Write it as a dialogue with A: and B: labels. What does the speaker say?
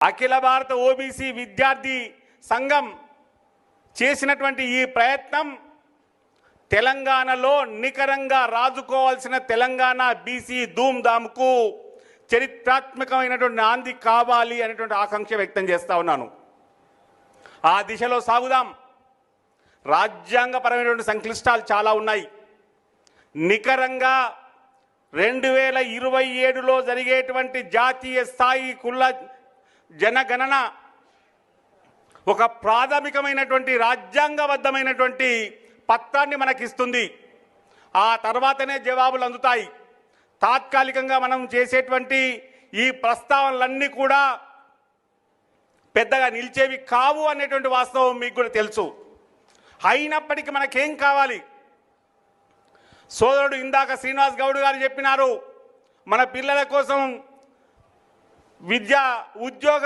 A: అఖిల భారత ఓబీసీ విద్యార్థి సంఘం చేసినటువంటి ఈ ప్రయత్నం తెలంగాణలో నికరంగా రాజుకోవాల్సిన తెలంగాణ బీసీ ధూమ్ధామ్కు చరిత్రాత్మకమైనటువంటి నాంది కావాలి అనేటువంటి ఆకాంక్ష వ్యక్తం చేస్తూ ఉన్నాను. ఆ దిశలో సాగుదాం. రాజ్యాంగపరమైనటువంటి సంక్లిష్టాలు చాలా ఉన్నాయి. నికరంగా రెండు వేల ఇరవై ఏడులో జరిగేటువంటి జాతీయ స్థాయి కుల జనగణన ఒక ప్రాథమికమైనటువంటి రాజ్యాంగబద్ధమైనటువంటి పత్రాన్ని మనకిస్తుంది. ఆ తర్వాతనే జవాబులు అందుతాయి. తాత్కాలికంగా మనం చేసేటువంటి ఈ ప్రస్తావనలన్నీ కూడా పెద్దగా నిలిచేవి కావు అనేటువంటి వాస్తవం మీకు కూడా తెలుసు. అయినప్పటికీ మనకేం కావాలి? సోదరుడు ఇందాక శ్రీనివాస్ గౌడ్ గారు చెప్పినారు మన పిల్లల కోసం విద్య ఉద్యోగ